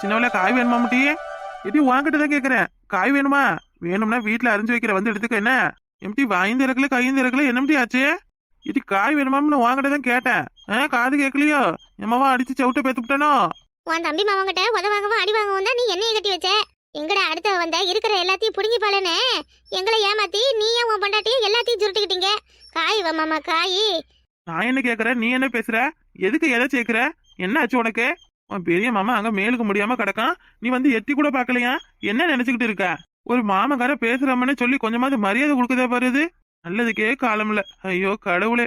சின்னவள காய் வேணுமா முட்டி? எட்டி வாங்கிட்டு தான் கேக்குறேன். காய் வேணுமா? வேணும்னா வீட்டுல அரிஞ்சு வைக்கிற வந்து எடுத்துக்க என்ன? எம்டி வாய்ந்து இறக்கல கைந்து இறக்கல என்னம்டி ஆச்சு? இடி காய் வேணுமாம்னு வாங்கிட்டு தான் கேட்டேன். ஆ காது கேட்கலையோ? எம்மாவா அடிச்சு சவுட்ட பேத்துக்கிட்டனோ உன் தம்பி மாமங்கிட்ட உத வாங்கவும் அடி வாங்கவும் தான் நீ என்னைய கட்டி வச்ச? எங்கட அடுத்த வந்த இருக்கிற எல்லாத்தையும் புடுங்கி பாலனே? எங்களை ஏமாத்தி நீயும் உன் பொண்டாட்டியும் எல்லாத்தையும் சுருட்டிக்கிட்டீங்க. காய் மாமா காய். நான் என்ன கேக்குறேன்? நீ என்ன பேசுற? எதுக்கு எதை சேர்க்கிற? என்ன ஆச்சு உனக்கு? உன் பெரிய மாமா அங்க மேலுக்கு முடியாம கிடக்கான். நீ வந்து எட்டி கூட பாக்கலையா என்ன நினைச்சுக்கிட்டு இருக்க? ஒரு மாமக்கார பேசுறமன்னு சொல்லி கொஞ்சமாவது மரியாதை கொடுக்கதே பாருது நல்லதுக்கே காலம் ஐயோ கடவுளே.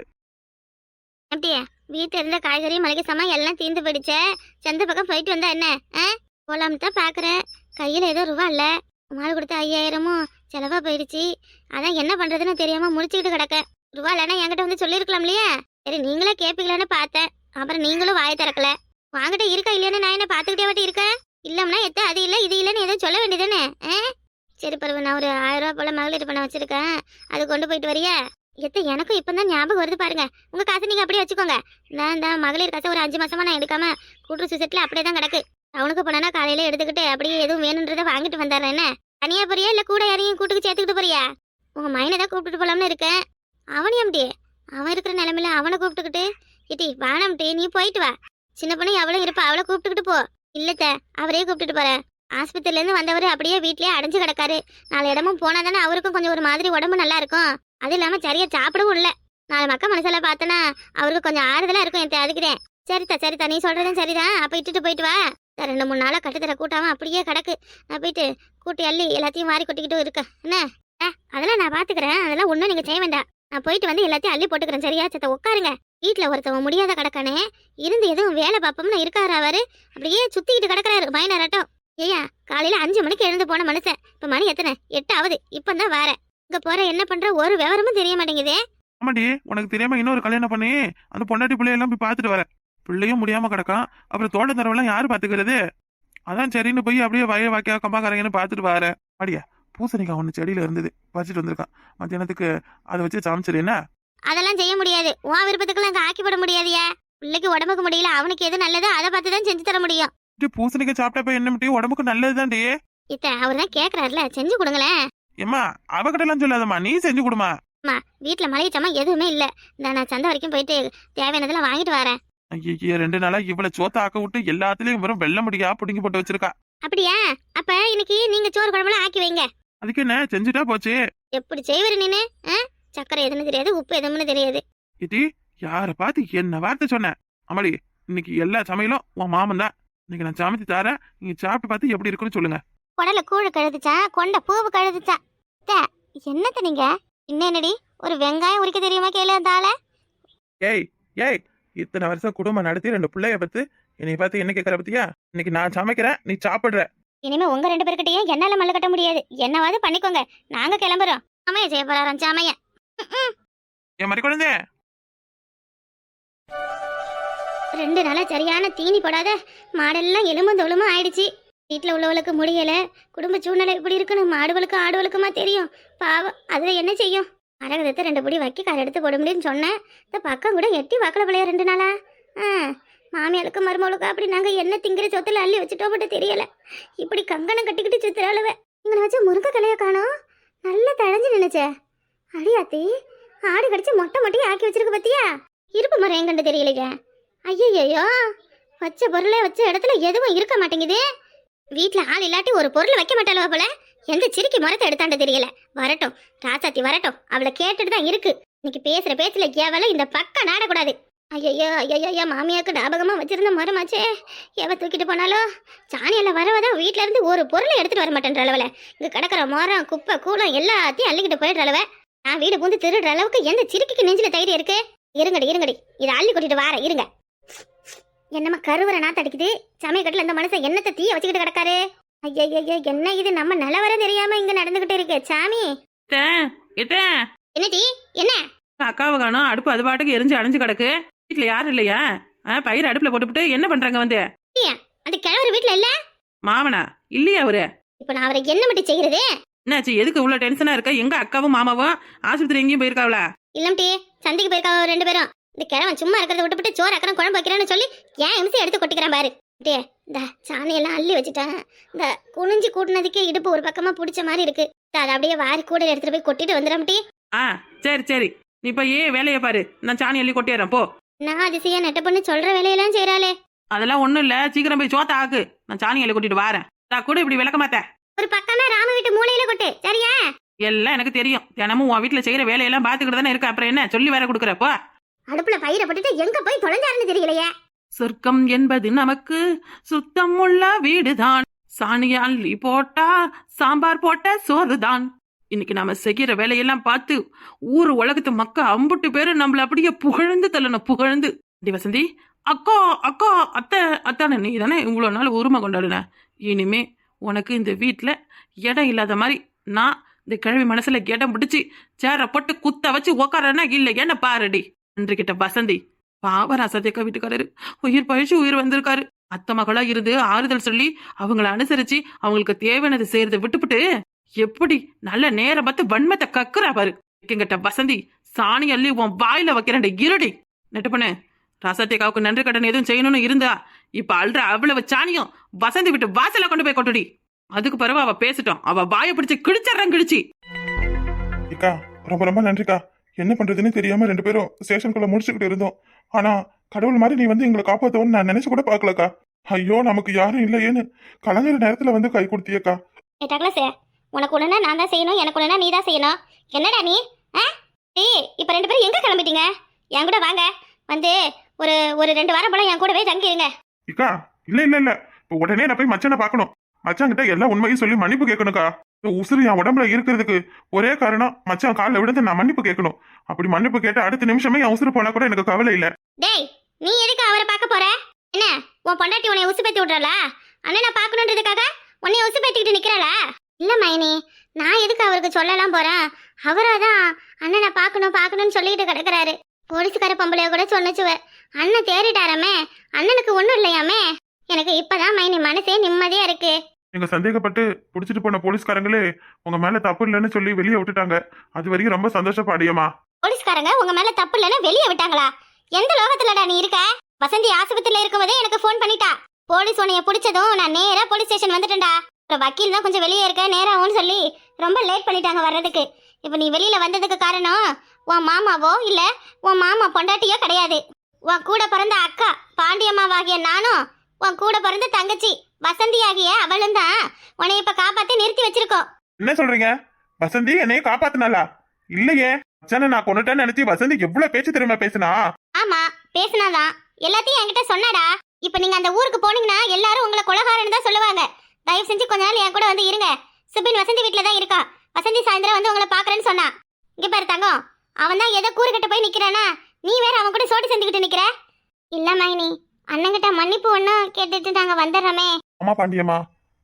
அப்படியே வீட்டுல இருந்த காய்கறி மளிகை சாமான் எல்லாம் தீர்ந்து போயிடுச்சே. சந்தை பக்கம் போயிட்டு வந்தா என்ன? ஆ? போலாம்னு தான் பாக்குறேன் கையில ஏதோ ரூபா இல்ல. மாடு கொடுத்த ஐயாயிரமும் செலவா போயிடுச்சு. அதான் என்ன பண்றதுன்னு தெரியாம முடிச்சுக்கிட்டு கிடக்க. ரூபா இல்லைன்னா என்கிட்ட வந்து சொல்லியிருக்கலாம் இல்லையா? சரி நீங்களே கேப்பீங்களான்னு பார்த்தேன். அப்புறம் நீங்களும் வாய் திறக்கல. வாங்கிட்ட இருக்கா இல்லையானு நான் என்ன பார்த்துக்கிட்டே வாட்டி இருக்கேன் இல்லம்னா எத்த அது இல்லை இது இல்லைன்னு எதுவும் சொல்ல வேண்டியதானே சரி பரவ நான் ஒரு ஆயிரம் ரூபா போல மகளிர் பணம் வச்சிருக்கேன். அது கொண்டு போயிட்டு வரியா? எத்த எனக்கும் இப்போ தான் ஞாபகம் வருது பாருங்க. உங்க காசு நீங்க அப்படியே வச்சுக்கோங்க. நான் இந்த மகளிர் காசை ஒரு அஞ்சு மாசமா நான் எடுக்காம கூட்டுற சுசெட்ல அப்படியே தான் கிடக்கு. அவனுக்கு போனா காலையில எடுத்துக்கிட்டு அப்படியே எதுவும் வேணுன்றதை வாங்கிட்டு வந்தாரேன் என்ன? தனியா போறியா? இல்ல கூட யாரையும் கூட்டுக்கு சேர்த்துக்கிட்டு போறியா? உங்க மைனை தான் கூப்பிட்டுட்டு போலாம்னு இருக்கேன். அவனையும் அப்படியே அவன் இருக்கிற நிலமையில அவனை கூப்பிட்டுக்கிட்டு இட்டி வானம்டி நீ போயிட்டு வா. சின்ன பொண்ணு எவ்வளவு இருப்பா அவளை கூப்பிட்டுக்கிட்டு போ. இல்லத்த அவரே கூப்பிட்டுட்டு போறேன். ஆஸ்பத்திரில இருந்து வந்தவர் அப்படியே வீட்லயே அடைஞ்சு கிடக்காரு. நாலு இடமும் போனா தானே அவருக்கும் கொஞ்சம் ஒரு மாதிரி உடம்பு நல்லா இருக்கும். அது இல்லாம சரியா சாப்பிடவும் இல்ல. நாலு மக்க மனசுல பார்த்தனா அவருக்கு கொஞ்சம் ஆறுதலா இருக்கும் என் அதுக்குறேன் சரிதா சரிதா நீ சொல்றதும் சரிதான். அப்ப இட்டுட்டு போயிட்டு வா. ரெண்டு மூணு நாளா கட்டுத்தர கூட்டாம அப்படியே கிடக்கு. நான் போயிட்டு கூட்டி அள்ளி எல்லாத்தையும் மாறி கொட்டிக்கிட்டு இருக்கேன். என்ன? ஆ, அதெல்லாம் நான் பாத்துக்கிறேன். அதெல்லாம் ஒண்ணும் நீங்க செய்ய வேண்டாம். நான் போயிட்டு வந்து எல்லாத்தையும் அள்ளி போட்டுக்கிறேன். சரியா? சத்த உட்காருங்க. வீட்டில் ஒருத்தவன் முடியாத கிடக்கானே இருந்து எதுவும் வேலை பார்ப்போம்னு இருக்காரு அவரு. அப்படியே சுத்திக்கிட்டு கிடக்குறாரு பயனரட்டம் ஏயா காலையில அஞ்சு மணிக்கு எழுந்து போன மனுஷன். இப்ப மணி எத்தனை? எட்டு ஆகுது. இப்பதான் வார. இங்க போற என்ன பண்ற? ஒரு விவரமும் தெரிய மாட்டேங்குதே. ஆமாடி உனக்கு தெரியாம இன்னொரு கல்யாணம் பண்ணி அந்த பொண்டாட்டி பிள்ளையெல்லாம் போய் பார்த்துட்டு வரேன். பிள்ளையும் முடியாம கிடக்கான். அப்புறம் தோட்ட தரவெல்லாம் யாரு பாத்துக்கிறது அதான் சரின்னு போய் அப்படியே வய வாக்கியா கம்பாக்காரங்கன்னு பார்த்துட்டு வரேன் அடியா பூசணிக்காய் ஒன்று செடியில இருந்தது. பறிச்சிட்டு வந்திருக்கான். மத்தியானத்துக்கு அதை வச்சு சமைச்சிரு என்ன? அதெல்லாம் செய்ய முடியாது. உன் விருப்பத்துக்கெல்லாம் இங்க ஆக்கி போட முடியாதியா. பிள்ளைக்கு உடம்புக்கு முடியல அவனுக்கு எது நல்லதோ அதை பார்த்து தான் செஞ்சு தர முடியும். டி, பூசணிக்காய் சாப்பிட்டப்ப என்ன முடியும் உடம்புக்கு நல்லதுதான்டி. இத்த அவர் தான் கேக்குறாருல செஞ்சு கொடுங்களேன். ஏம்மா அவகிட்ட எல்லாம் சொல்லாதம்மா நீ செஞ்சு கொடுமா. வீட்டுல மளிகை சாமான் எதுவுமே இல்ல. இந்த நான் சந்தை வரைக்கும் போயிட்டு தேவையானதெல்லாம் வாங்கிட்டு வரேன். ஐயோ ரெண்டு நாளா இவ்வளவு சோத்த ஆக்க விட்டு எல்லாத்துலயும் வெறும் வெள்ள முடியா புடுங்கி போட்டு வச்சிருக்கா. அப்படியா? அப்ப இன்னைக்கு நீங்க சோறு குழம்புலாம் ஆக்கி வைங்க. அதுக்கு என்ன செஞ்சுட்டா போச்சு. எப்படி செய்வரு நீனு? சக்கரை எதுன்னு தெரியாது உப்பு எதுன்னு தெரியாது. இது யார பார்த்து என்ன வார்த்தை சொன்ன? அம்மாடி இன்னைக்கு எல்லா சமையலும் உன் மாமன் தான். இன்னைக்கு நான் சமைச்சு தரேன். நீங்க சாப்பிட்டு பார்த்து எப்படி இருக்குன்னு சொல்லுங்க. குடல கூழு கழுதுச்சா கொண்ட பூவு கழுதுச்சா என்னத்த நீங்க? என்னடி ஒரு வெங்காயம் உரிக்க தெரியுமா கேளு ஆளை? ஏய் ஏய் இத்தனை வருஷம் குடும்பம் நடத்தி ரெண்டு பிள்ளைய பத்து என்னை பார்த்து என்ன கேட்கற பத்தியா? இன்னைக்கு நான் சமைக்கிறேன் நீ சாப்பிடுற. இனிமே உங்க ரெண்டு பேர்கிட்டயும் என்னால மல்ல கட்ட முடியாது. என்னவாது பண்ணிக்கோங்க. நாங்க கிளம்புறோம். அமைய செய்ய போறாராம் என் மாதிரி குழந்தை. ரெண்டு நாளா சரியான தீனி போடாத. மாடெல்லாம் எலும்பும் தொழுமும் ஆயிடுச்சு. வீட்டுல உள்ளவளுக்கு முடியல. குடும்ப சூழ்நிலை இப்படி இருக்குன்னு மாடுகளுக்கு ஆடுகளுக்குமா தெரியும். பாவம் அதில் என்ன செய்யும்? அரகதத்தை ரெண்டு பிடி வைக்க கரை எடுத்து போட முடியும்னு சொன்னேன். இந்த பக்கம் கூட எட்டி வாக்கல பிள்ளைய ரெண்டு நாளா? ஆ மாமியாளுக்கு மருமகளுக்கு அப்படி நாங்க என்ன திங்கிற சொத்துல அள்ளி வச்சுட்டோம் பட்டு தெரியல. இப்படி கங்கணம் கட்டிக்கிட்டு சுத்துறாளுவ இங்களை வச்சு முருங்கை கலையை காணோம்? நல்லா தழைஞ்சு நினைச்சேன் அடியாத்தி ஆடு கடிச்சு மொட்டை மொட்டையே ஆக்கி வச்சிருக்க பத்தியா? இருப்பு மரம் எங்கண்டு தெரியலைங்க ஐயையோ வச்ச பொருளை வச்ச இடத்துல எதுவும் இருக்க மாட்டேங்குது. வீட்டில் ஆள் இல்லாட்டி ஒரு பொருள் வைக்க மாட்டாளவா போல? எந்த சிரிக்கி மரத்தை எடுத்தாண்டு தெரியல. வரட்டும் ராசாத்தி வரட்டும். அவளை கேட்டுட்டு தான் இருக்கு. இன்னைக்கு பேசுற பேச்சுல கேவல இந்த பக்கம் நாடக்கூடாது. ஐயையோ ஐயையோ மாமியாக்கு ஞாபகமா வச்சிருந்த மரமாச்சே. எவ தூக்கிட்டு போனாலோ சாணியில வரவதான் வீட்டுல இருந்து ஒரு பொருளை எடுத்துட்டு வர மாட்டேன்ற அளவுல. இங்க கிடக்குற மரம் குப்பை கூலம் எல்லாத்தையும் அள்ளிக்கிட்டு போயிடுற அளவ. நான் வீடு பூந்து திருடுற அளவுக்கு எந்த சிரிக்கிக்கு நெஞ்சில தைரியம் இருக்கு? இருங்கடி இருங்கடி. இதை அள்ளி கொட்டிட்டு வார இருங்க. என்னம்மா கருவறை நாத்து அடிக்குது? சமயக்கட்டில் இந்த மனுஷன் என்னத்தை தீய வச்சுக்கிட்டு கிடக்காரு? ஐயய்யோ என்ன இது? நம்ம நிலவர தெரியாம இங்க நடந்துகிட்டு இருக்கு சாமி. என்னடி? என்ன? அக்காவை காணும் அடுப்பு அது பாட்டுக்கு எரிஞ்சு அடைஞ்சு கிடக்கு. வீட்டுல யாரும் இல்லையா? பயிர் அடுப்புல போட்டுவிட்டு என்ன பண்றாங்க வந்து? அந்த கிழவர் வீட்ல இல்ல? மாமனா? இல்லையா அவரு? இப்ப நான் அவரை என்ன மட்டும் செய்யறது? என்னாச்சு? எதுக்கு இவ்வளவு டென்ஷனா இருக்க? எங்க அக்காவும் மாமாவும் ஆஸ்பத்திரி எங்கேயும் போயிருக்காவளா? இல்லம்டி சந்தைக்கு போயிருக்காவ ரெண்டு பேரும். இந்த கிழவன் சும்மா இருக்கிறத விட்டுவிட்டு சோறு அக்கறம் குழம்பு வைக்கிறேன்னு சொல்லி ஏன் எம்சி எடுத்து கொட்டிக்கிறான் பாரு. டே இந்த சாணியெல்லாம் அள்ளி வச்சுட்டேன். இந்த குனிஞ்சு கூட்டினதுக்கே இடுப்பு ஒரு பக்கமா பிடிச்ச மாதிரி இருக்கு. அதை அப்படியே வாரி கூட எடுத்துட்டு போய் கொட்டிட்டு வந்துடாமட்டி ஆ சரி சரி. நீ போய் வேலையை பாரு. நான் சாணி அள்ளி கொட்டிடுறேன் போ. நான் அதிசயா நெட்ட பண்ணி சொல்ற வேலையெல்லாம் செய்யறாளே அதெல்லாம் ஒண்ணும் இல்ல. சீக்கிரம் போய் சோத்த ஆக்கு. நான் சாணி அள்ளி கொட்டிட்டு வரேன். நான் கூட இப்படி விளக்க மாட்டேன் ஒரு பக்கமா ராம வீட்டு மூலையில கொட்டு சரியா? எல்லாம் எனக்கு தெரியும். தினமும் உன் வீட்டுல செய்யற வேலையெல்லாம் பாத்துக்கிட்டு தானே இருக்க. அப்புறம் என்ன? சொல்லி வேற கொடுக்குறப்போ அடுப்புல பயிரை போட்டுட்டு எங்க போய் தொலைஞ்சாருன்னு தெரியலையே. சொர்க்கம் என்பது நமக்கு சுத்தம் உள்ள வீடுதான். சாணியை அள்ளி போட்டா சாம்பார் போட்ட சோறுதான். இன்னைக்கு நாம செய்கிற வேலையெல்லாம் பார்த்து ஊர் உலகத்து மக்க அம்புட்டு பேரு நம்மள அப்படியே புகழ்ந்து தள்ளணும் புகழ்ந்து. டி வசந்தி அக்கா அக்கா அத்தை அத்தானே நீ தானே இவ்வளோ நாள் உரிமை கொண்டாடுன? இனிமே உனக்கு இந்த வீட்டில் இடம் இல்லாத மாதிரி நான் இந்த கிழவி மனசில் இடம் பிடிச்சி சேரை போட்டு குத்த வச்சு உக்காரனா இல்லை என்ன பாருடி? என்று கிட்ட வசந்தி பாவரா சத்யக்கா வீட்டுக்காரரு. உயிர் பழிச்சு உயிர் வந்திருக்காரு. அத்தை மகளா இருந்து ஆறுதல் சொல்லி அவங்கள அனுசரிச்சு அவங்களுக்கு தேவையானது செய்யறத விட்டுப்புட்டு எப்படி நல்ல நேரம் பார்த்து வன்மத்தை கக்குறா பாரு. கிட்ட வசந்தி சாணி அள்ளி உன் வாயில வைக்கிறேன் இருடி. நெட்டு பண்ணு ராசாத்தியக்காவுக்கு நன்றி கடன் எதுவும் செய்யணும்னு இருந்தா இப்ப அல்ற அவ்வளவு சாணியும் வசந்தி விட்டு வாசல்ல கொண்டு போய் கொட்டுடி. அதுக்கு பிறகு அவ பேசிட்டோம் அவ வாயை பிடிச்சு கிழிச்சறேன் கிழிச்சி. அக்கா ரொம்ப ரொம்ப நன்றிக்கா. என்ன பண்றதுன்னு தெரியாம ரெண்டு பேரும் ஸ்டேஷனுக்குள்ள முடிச்சுக்கிட்டு இருந்தோம். ஆனா கடவுள் மாதிரி நீ வந்து எங்களை காப்பாத்தவன்னு நான் நினைச்சு கூட பார்க்கலக்கா. ஐயோ நமக்கு யாரும் இல்லையேன்னு. கலங்குற நேரத்துல வந்து கை கொடுத்தியக்கா. டக்ளஸே உனக்கு ஒண்ணுனா நான் தான் செய்யணும் எனக்கு ஒண்ணுனா நீ தான் செய்யணும். என்னடா நீ? ஆ? ஏய் இப்போ ரெண்டு பேரும் எங்க கிளம்பிட்டீங்க? என் கூட வாங்க. வந்து ஒரு ஒரு ரெண்டு வாரம் போல என் கூடவே தங்கிடுங்க இக்கா இல்ல இல்ல இல்ல. உடனே நான் போய் மச்சனை பார்க்கணும். மச்சான் கிட்ட எல்லா உண்மையும் சொல்லி மன்னிப்பு கேட்கணுக்கா உசுறு என் உடம்புல இருக்கிறதுக்கு ஒரே காரணம் மச்சான் காலில் விழுந்து நான் மன்னிப்பு கேட்கணும். அப்படி மன்னிப்பு கேட்டு அடுத்த நிமிஷமே என் உசுறு போனா கூட எனக்கு கவலை இல்ல. டேய் நீ எதுக்கு அவரை பார்க்க போற? என்ன உன் பொண்டாட்டி உன்னை உசுப்பேத்தி விட்றாளா? அண்ணனை பார்க்கணுன்றதுக்காக உன்னை உசுப்பேத்திக்கிட்டு நிக்கிறாளா? இல்ல மைனி நான் எதுக்கு அவருக்கு சொல்லலாம் போறேன்? அவரா தான் அண்ணனை பார்க்கணும் பார்க்கணும்னு சொல்லிட்டு கிடக்குறாரு. போலீஸ்கார பொம்பளைய கூட சொன்னச்சுவ அண்ணன் தேறிட்டாராமே அண்ணனுக்கு ஒண்ணும் இல்லையாமே? எனக்கு இப்பதான் மைனி மனசே நிம்மதியா இருக்கு. நீங்க சந்தேகப்பட்டு புடிச்சிட்டு போன போலீஸ்காரங்களே உங்க மேல தப்பு இல்லைன்னு சொல்லி வெளியே விட்டுட்டாங்க. அது வரைக்கும் ரொம்ப சந்தோஷப்பாடியம்மா. போலீஸ்காரங்க உங்க மேல தப்பு இல்லைன்னு வெளியே விட்டாங்களா? எந்த லோகத்துலடா நீ இருக்க? வசந்தி ஆஸ்பத்திரியில இருக்கும்போதே எனக்கு ஃபோன் பண்ணிட்டா. போலீஸ் உன்னைய பிடிச்சதும் நான் நேரா போலீஸ் ஸ்டேஷன் வந்துட்டேன்டா. வக்கீல் தான் கொஞ்சம் வெளியே இருக்க நேரம் ஆகும்னு சொல்லி ரொம்ப லேட் பண்ணிட்டாங்க வர்றதுக்கு. இப்போ நீ வெளியில வந்ததுக்கு காரணம் உன் மாமாவோ இல்ல உன் மாமா பொண்டாட்டியோ கிடையாது. உன் கூட பிறந்த அக்கா பாண்டியம்மாவாகிய நானும் உன் கூட பிறந்த தங்கச்சி வசந்தி ஆகிய அவளும் தான் உன்னை இப்ப காப்பாத்தி நிறுத்தி வச்சிருக்கோம் என்ன சொல்றீங்க? வசந்தி என்னைய காப்பாத்தினாலா இல்லையே. மச்சானை நான் கொண்டுட்டேன்னு நினைச்சு வசந்தி எவ்வளவு பேச்சு தெரியுமா பேசினா? ஆமா பேசினாதான். எல்லாத்தையும் என்கிட்ட சொன்னாடா. இப்ப நீங்க அந்த ஊருக்கு போனீங்கன்னா எல்லாரும் உங்களை கொலகாரன்னு தான் சொல்லுவாங்க. தயவு செஞ்சு கொஞ்ச நாள் என் கூட வந்து இருங்க. சுபின் வசந்தி வீட்ல தான் இருக்கா. வசந்தி சாயந்தரம் வந்து உங்களை பாக்குறேன்னு சொன்னா. இங்க பாரு தங்கம். அவன் தான் ஏதோ கூறு கட்ட போய் நிக்கிறானா? நீ வேற அவன் கூட சோட்டு செஞ்சுக்கிட்டு நிக்கிற? இல்ல மைனி. அண்ணங்கிட்ட மன்னிப்பு ஒன்னும் கேட்டுட்டு நாங்க வந்துடுறோமே. ஆமா பாண்டியம்மா.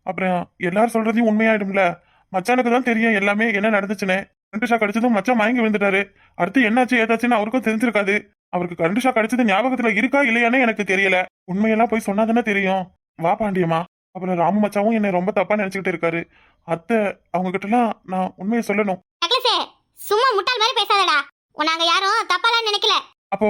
அப்புறம் எல்லாரும் சொல்றதையும் உண்மையாயிடும்ல. மச்சானுக்கு தான் தெரியும் எல்லாமே என்ன நடந்துச்சுன்னு. கரண்ட் ஷாக் அடிச்சதும் மச்சான் மயங்கி விழுந்துட்டாரு. அடுத்து என்னாச்சு ஏதாச்சுன்னு அவருக்கும் தெரிஞ்சிருக்காது. அவருக்கு கரண்ட் ஷாக் அடிச்சது ஞாபகத்துல இருக்கா இல்லையானே எனக்கு தெரியல. உண்மையெல்லாம் போய் சொன்னாதானே தெரியும். வா பாண்டியம்மா. அப்புறம் ராமு மச்சாவும் என்னை ரொம்ப தப்பா நினைச்சுக்கிட்டு இருக்காரு. அத்தை அவங்க கிட்டலாம் நான் உண்மையை சொல்லணும். சும்மா முட்டாள் மாதிரி பேசாதடா. உன் நாங்க யாரும் தப்பாலாம் நினைக்கல. அப்போ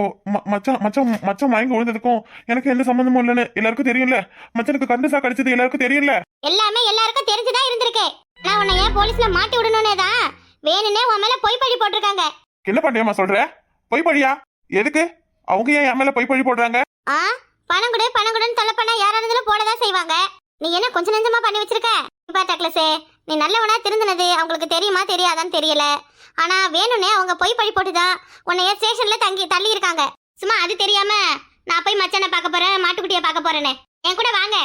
மச்சான் மச்சான் மச்சான் மயங்கி விழுந்ததுக்கும் எனக்கு எந்த சம்மந்தமும் இல்லைன்னு எல்லாருக்கும் தெரியும்ல. மச்சானுக்கு கரண்ட் ஷாக் அடிச்சது எல்லாருக்கும் தெரியும்ல. எல்லாமே எல்லாருக்கும் தெரிஞ்சுதான் இருந்திருக்கு. நான் உன்னை ஏன் போலீஸ்ல மாட்டி விடணும்னே தான் வேணும்னே உன் மேல பொய் பழி போட்டிருக்காங்க. என்ன பாண்டியம்மா சொல்ற? பொய் பழியா எதுக்கு? அவங்க ஏன் என் மேல பொய் பழி போடுறாங்க? ஆ பணம் கொடு பணம் கொடுன்னு தொலை பண்ணா யாரா இருந்தாலும் போடதான் செய்வாங்க. நீ என்ன கொஞ்ச நெஞ்சமா பண்ணி வச்சிருக்க? இப்ப டக்ளஸே நீ நல்லவனா திருந்தினது அவங்களுக்கு தெரியுமா தெரியாதான்னு தெரியல. ஆனா வேணும்னே அவங்க பொய் பழி போட்டுதான். உன்னைய ஸ்டேஷன்ல தங்கி தள்ளி இருக்காங்க சும்மா அது தெரியாம நான் போய் மச்சானை பார்க்க போறேன் மாட்டுக்குட்டியை பார்க்க போறேன்னு. என் கூட வாங்க.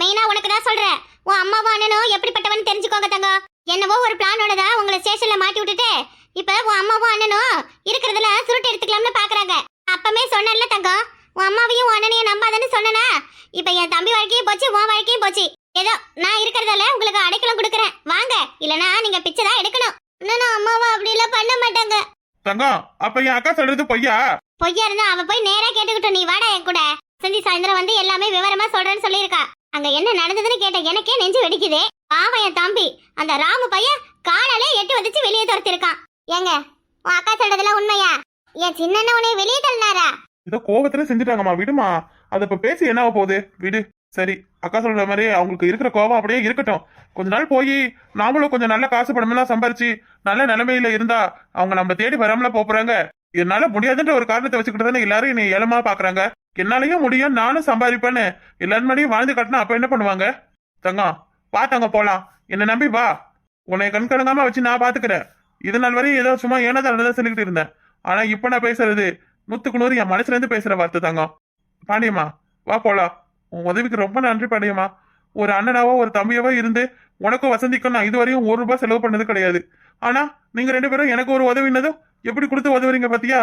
மெயினா உனக்கு தான் சொல்றேன். உன் அம்மாவும் அண்ணனும் எப்படிப்பட்டவன் தெரிஞ்சுக்கோங்க தங்க என்னவோ ஒரு பிளானோட தான் உங்களை ஸ்டேஷன்ல மாட்டி விட்டுட்டு இப்ப உன் அம்மாவும் அண்ணனும் இருக்கிறதுல சுருட்டு எடுத்துக்கலாம்னு பாக்குறாங்க. அப்பமே சொன்னேன்ல தங்கம். உன் அம்மாவையும் உன் அண்ணனையும் நம்பாதன்னு சொன்னனா? இப்ப என் தம்பி வாழ்க்கையும் போச்சு உன் வாழ்க்கையும் போச்சு. ஏதோ நான் இருக்கிறதால உங்களுக்கு அடைக்கலம் கொடுக்க வாங்க இல்லனா நீங்க பிச்சை தான் எடுக்கணும் இன்னும் அம்மாவை அப்படி எல்லாம் பண்ண மாட்டாங்க தங்கம் அப்ப என் அக்கா சொல்றது பொய்யா? பொய்யா இருந்தா அவ போய் நேரா கேட்டுக்கிட்டோம் நீ வாடா என் கூட. சந்தி சாயந்தரம் வந்து எல்லாமே விவரமா சொல்றேன்னு சொல்லியிருக்கா. அங்க என்ன நடந்ததுன்னு கேட்ட எனக்கே நெஞ்சு வெடிக்குது. பாவம் என் தம்பி. அந்த ராமு பையன் காலாலே எட்டு வதிச்சு வெளியே துரத்திருக்கான். ஏங்க உன் அக்கா சொல்றதெல்லாம் உண்மையா? என் சின்ன உன்னை வெளியே தள்ளினாரா? ஏதோ கோவத்துல செஞ்சுட்டாங்கம்மா விடுமா. அதை இப்ப பேசி என்ன போகுது? விடு. சரி அக்கா சொல்ற மாதிரி அவங்களுக்கு இருக்கிற கோபம் அப்படியே இருக்கட்டும். கொஞ்ச நாள் போய் நாமளும் கொஞ்சம் நல்ல காசு பணமெல்லாம் சம்பாரிச்சு நல்ல நிலைமையில இருந்தா அவங்க நம்ம தேடி வராமல போறாங்க. என்னால முடியாதுன்ற ஒரு காரணத்தை வச்சுக்கிட்டு தானே எல்லாரும் என்னை ஏலமா பாக்குறாங்க. என்னாலையும் முடியும் நானும் சம்பாதிப்பேன்னு எல்லாரும் மணியும் வாழ்ந்து கட்டினா அப்ப என்ன பண்ணுவாங்க? தங்கம் வா தங்கம் போலாம். என்ன நம்பி வா. உன்னை கண் வச்சு நான் பாத்துக்கிறேன். இது நாள் வரையும் ஏதோ சும்மா ஏனதான் சொல்லிக்கிட்டு இருந்தேன். ஆனா இப்ப நான் பேசுறது நூத்துக்கு நூறு என் மனசுல இருந்து பேசுற வார்த்தை தங்கம். பாண்டியம்மா வா போலாம். உன் உதவிக்கு ரொம்ப நன்றி படையம்மா. ஒரு அண்ணனாவோ ஒரு தம்பியாவோ இருந்து உனக்கும் வசந்திக்கும் நான் இதுவரையும் ஒரு ரூபாய் செலவு பண்ணது கிடையாது. ஆனா நீங்க ரெண்டு பேரும் எனக்கு ஒரு உதவினதும் எப்படி கொடுத்து உதவுறீங்க பாத்தியா?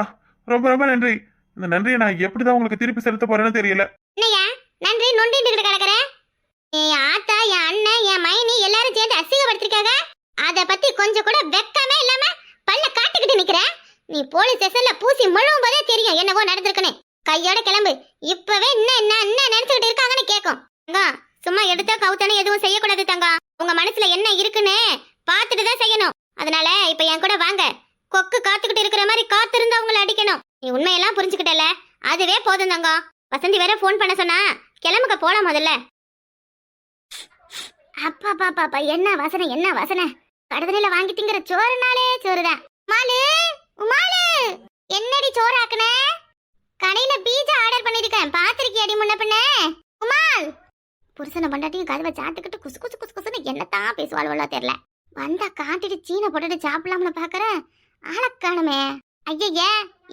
ரொம்ப ரொம்ப நன்றி. இந்த நன்றியை நான் எப்படிதான் உங்களுக்கு திருப்பி செலுத்த போறேன்னு தெரியல. நன்றி நொண்டிட்டு கிடக்குறேன் என் ஆத்தா என் அண்ணன் என் மைனி எல்லாரும் சேர்ந்து அசிங்கப்படுத்திருக்காங்க. அத பத்தி கொஞ்சம் கூட வெக்கமே இல்லாம பல்ல காட்டிக்கிட்டு நிக்கிறேன் நீ போலீஸ் ஸ்டேஷன்ல பூசி முழுவும் போதே தெரியும் என்னவோ நடந்திருக்குன்னு. கையோட கிளம்பு. இப்பவே என்ன என்ன என்ன நினைச்சுக்கிட்டு இருக்காங்கன்னு கேட்கும் தங்கம் சும்மா எடுத்தா கவுத்தானே எதுவும் செய்யக்கூடாது தங்கம். உங்க மனசுல என்ன இருக்குன்னு பார்த்துட்டு தான் செய்யணும். அதனால இப்ப என் கூட வாங்க. கொக்கு காத்துக்கிட்டு இருக்கிற மாதிரி காத்திருந்து அவங்கள அடிக்கணும். நீ உண்மையெல்லாம் புரிஞ்சுக்கிட்டல? அதுவே போதும் தங்கம். வசந்தி வேற ஃபோன் பண்ண சொன்னா கிளம்புக்க போலாம் முதல்ல. அப்பா பாப்பா பா என்ன வாசனை என்ன வாசனை கடதலையில வாங்கி சோறுனாலே சோறுதான். மாலு உமாலு! என்னடி சோறு ஆக்குனே கடையில பீஜா ஆர்டர் பண்ணிருக்கேன். பாத்திருக்கியாடி முன்ன பின்ன? உமால் புருஷனை பண்டாட்டியும் கதவை சாத்துக்கிட்டு குசு குசு குசு குசுன்னு என்னத்தான் பேசுவாள்வளோ தெரியல. வந்தா காட்டிட்டு சீனை போட்டுட்டு சாப்பிடலாம்னு பாக்குறேன் ஆளக்காணுமே ஐயய்ய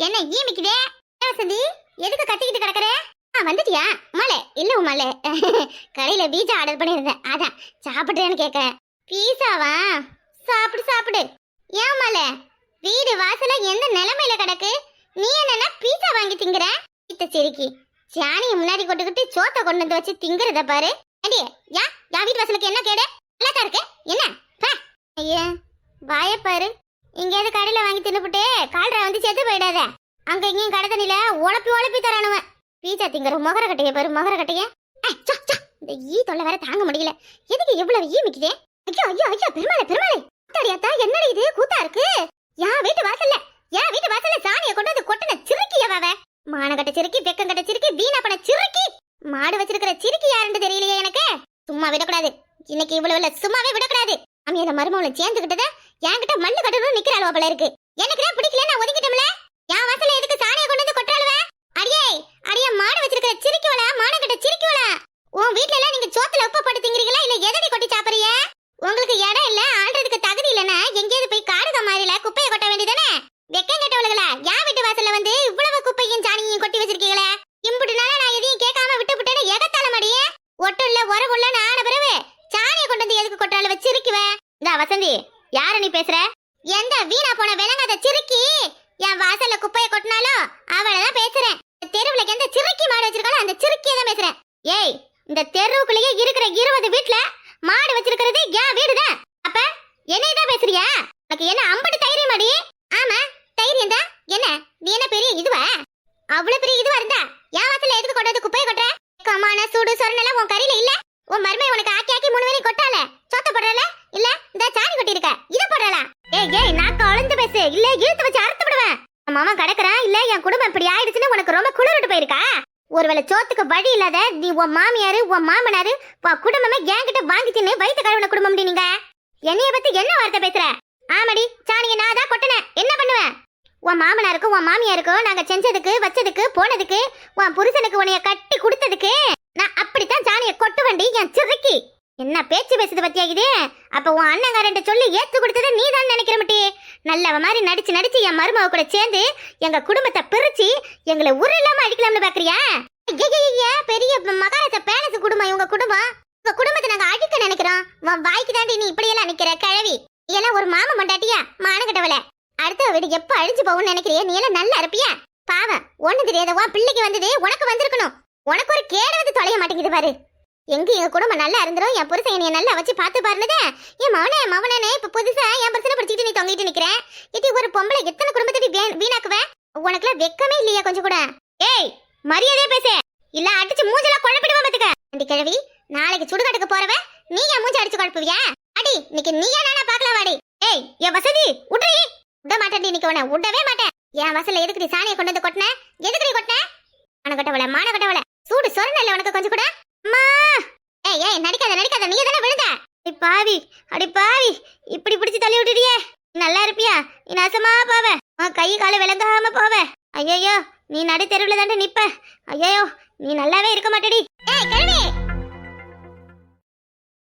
என்ன ஈமிக்குதே? வசதி எதுக்கு கத்திக்கிட்டு கிடக்குற? ஆ வந்துட்டியா? உமாலே இல்ல உமாலே கடையில பீஜா ஆர்டர் பண்ணியிருந்தேன். அதான் சாப்பிடுறேன்னு கேட்க பீஸாவா சாப்பிடு சாப்பிடு. ஏன் உமாலே வீடு வாசல எந்த நிலைமையில கிடக்கு? நீ என்னன்னா பீஸா வாங்கி திங்குற? இத்த செருக்கி. சாணியை முன்னாடி கொண்டுகிட்டு சோத்த கொண்டு வந்து வச்சு திங்குறத பாரு. அடியே யா யா வீட்டு வாசலுக்கு என்ன கேடு? நல்லா இருக்கு. என்ன? பா. ஐயா வாய பாரு. எங்கேயாவது கடையில வாங்கி தின்னுபிட்டு கால்ரா வந்து செத்து போயிடாத. அங்க இங்கேயும் கடை தண்ணியில உழப்பி உழப்பி தரானுவன் பீஜா திங்கிற முகர கட்டைய பாரு முகர கட்டைய. இந்த ஈ தொல்லை வேற தாங்க முடியல. எதுக்கு எவ்வளவு ஈ மிக்குதே? ஐயோ ஐயோ ஐயோ பெருமாளே பெருமாளே. அத்தாடியாத்தா என்னடி இது? கூத்தா இருக்கு? யா வீட்டு வாசல்ல. யா வீட்டு வாசல்ல சாணியை கொண்டு வந்து கொட்டின சிறுக்கி அவ மானகட்ட சிறுக்கி வெக்கங்கட்ட சிறுக்கி வீணா பண்ண சிறுக்கி. மாடு வச்சிருக்கிற சிறுக்கி யாருன்னு தெரியலையே எனக்கு. சும்மா விடக்கூடாது. இன்னைக்கு இவ்வளவு இல்ல சும்மாவே விடக்கூடாது. அம்மி அந்த மருமகளை சேர்ந்துகிட்டத என்கிட்ட மல்லு கட்டணும் நிக்கிறாள் போல இருக்கு. எனக்கு தான் பிடிக்கல நான் ஒதுக்கிட்டோம்ல என் வாசல்ல எதுக்கு சாணியை கொண்டு வந்து கொட்டுறாளுவ அடியே அடியே மாடு வச்சிருக்கிற சிரிக்கோல மானகட்ட சிரிக்கோல உன் வீட்ல எல்லாம் நீங்க சோத்துல உப்பு போட்டு திங்கிறீங்களா இல்ல எதடி கொட்டி சாப்பிடுறீங்க உங்களுக்கு இடம் இல்ல ஆள்றதுக்கு தகுதி இல்லனா எங்கேயாவது போய் காடுக மாதிரில குப்பையை கொட்ட வேண்டியதானே வெக்கம் கெட்டவளுகளா என் வீட்டு வாசல்ல வந்து இவ்வளவு குப்பையும் சாணியும் கொட்டி வச்சிருக்கீங்களே இம்புட்டு நாளா நான் எதையும் கேட்காம விட்டு விட்டேன்னு எகத்தால மடியே ஒட்டும் இல்ல உறவு இல்ல ஆன பிறகு சாணியை கொண்டு வந்து எதுக்கு கொட்டால வச்சிருக்குவேன் இந்த வசந்தி யார நீ பேசுற எந்த வீணா போன விலங்காத சிறுக்கி என் வாசல்ல குப்பையை கொட்டினாலும் அவளதான் பேசுறேன் தெருவுல எந்த சிறுக்கி மாடு வச்சிருக்காளோ அந்த சிறுக்கியை தான் பேசுறேன் ஏய் இந்த தெருவுக்குள்ளேயே இருக்கிற இருபது வீட்ல மாடு வச்சிருக்கிறது என் வீடுதான் அப்ப என்னைய தான் பேசுறியா உனக்கு என்ன அம்பட்டு தைரியம் அடி ஆமா தைரியம் தான் என்ன நீ என்ன பெரிய இதுவா அவ்வளவு பெரிய இதுவா இருந்தா? என் வாசல்ல எதுக்கு கொண்டு வந்து குப்பையை கொட்டுற? கமான சூடு சொரணெல்லாம் உன் கறியில இல்ல. உன் மருமை உனக்கு ஆக்கி ஆக்கி மூணு வேலையும் கொட்டால சொத்த போடுறல? இல்ல இந்த சாணி கொட்டி இருக்க இத போடுறலா? ஏய் ஏய் நாக்க அழுந்து பேசு. இல்ல இழுத்து வச்சு அறுத்து விடுவேன் மாமா மாமன் கிடக்குறான் இல்ல என் குடும்பம் இப்படி ஆயிடுச்சுன்னு உனக்கு ரொம்ப குளிர்ட்டு போயிருக்கா? ஒருவேளை சோத்துக்கு வழி இல்லாத நீ உன் மாமியாரு உன் மாமனாரு உன் குடும்பமே என்கிட்ட வாங்கிச்சுன்னு வயிற்று கழுவின குடும்பம் நீங்க. என்னைய பத்தி என்ன வார்த்தை பேசுற? ஆமாடி சாணியை நான் தான் கொட்டினேன் என்ன பண்ணுவேன் உன் மாமனாருக்கும் உன் மாமியாருக்கும் நாங்க செஞ்சதுக்கு வச்சதுக்கு போனதுக்கு உன் புருஷனுக்கு உன்னைய கட்டி கொடுத்ததுக்கு நான் அப்படித்தான் சாணியை கொட்டு வண்டி என் சிறுக்கி. என்ன பேச்சு பேசுது பத்தியா இது? அப்ப உன் அண்ணங்காரன்ட்ட சொல்லி ஏத்து கொடுத்தது நீ தான் நினைக்கிற மட்டி. நல்லவ மாதிரி நடிச்சு நடிச்சு என் மருமக கூட சேர்ந்து எங்க குடும்பத்தை பிரிச்சு எங்களை உரு இல்லாம அடிக்கலாம்னு பாக்குறியா? பெரிய மகாராஜ பேலஸ் குடும்பம் இவங்க குடும்பம். உங்க குடும்பத்தை நாங்க அடிக்க நினைக்கிறோம். உன் வாய்க்கு தாண்டி நீ இப்படியெல்லாம் நிக்கிற கிழவி. எல்லாம் ஒரு மாமன் மண்டாட்டியா மானகட்டவள அடுத்த வீடு எப்ப அழிஞ்சு போகும்னு நினைக்கிறிய? நீ எல்லாம் நல்லா இருப்பியா. பாவம். ஒண்ணு தெரியாத உன் பிள்ளைக்கு வந்தது உனக்கு வந்திருக்கணும். உனக்கு ஒரு கேடு வந்து தொலைய மாட்டேங்குது பாரு. எங்க எங்க குடும்பம் நல்லா இருந்துரும் என் புருஷன் என்னைய நல்லா வச்சு பார்த்து பாருனதே. என் மவனே மவனே இப்ப புதுசா என் புருஷனை பிடிச்சிட்டு நீ தொங்கிட்டு நிக்கிறேன் இது ஒரு பொம்பளை எத்தனை குடும்பத்தை வீணாக்குவேன் வீணாக்குவ? உனக்குலாம் வெக்கமே இல்லையா கொஞ்சம் கூட? ஏய் மரியாதையா பேச. இல்ல அடிச்சு மூஞ்சல குழப்பிடுவா பாத்துக்க. அந்த கிழவி நாளைக்கு சுடுகாட்டுக்கு போறவ நீ என் மூஞ்சி அடிச்சு குழப்புவியா? அடி இன்னைக்கு நீ என்ன பாக்கலாம் வாடி. ஏய் என் வசதி உட்ரி விட மாட்டேன் இன்னைக்கு உன விடவே மாட்டேன். என் வசல்ல எதுக்கு நீ சாணியை கொண்டு வந்து கொட்டின? எதுக்கு நீ கொட்டின? மானகட்டவள மானகட்டவள. சூடு சொரண இல்ல உனக்கு கொஞ்சம் கூட? அம்மா! ஏய் ஏய் நடிக்காத நடிக்காத நீ தானே விழுந்த? அடி பாவி அடி பாவி இப்படி பிடிச்சு தள்ளி விட்டுடியே நீ நல்லா இருப்பியா? நீ நாசமா போவ. உன் கை கால விளங்காம போவ. ஐயோ நீ நடு தெருவில் தாண்டே நிப்ப. ஐயோ நீ நல்லாவே இருக்க மாட்டடி. ஏய் கிழவி!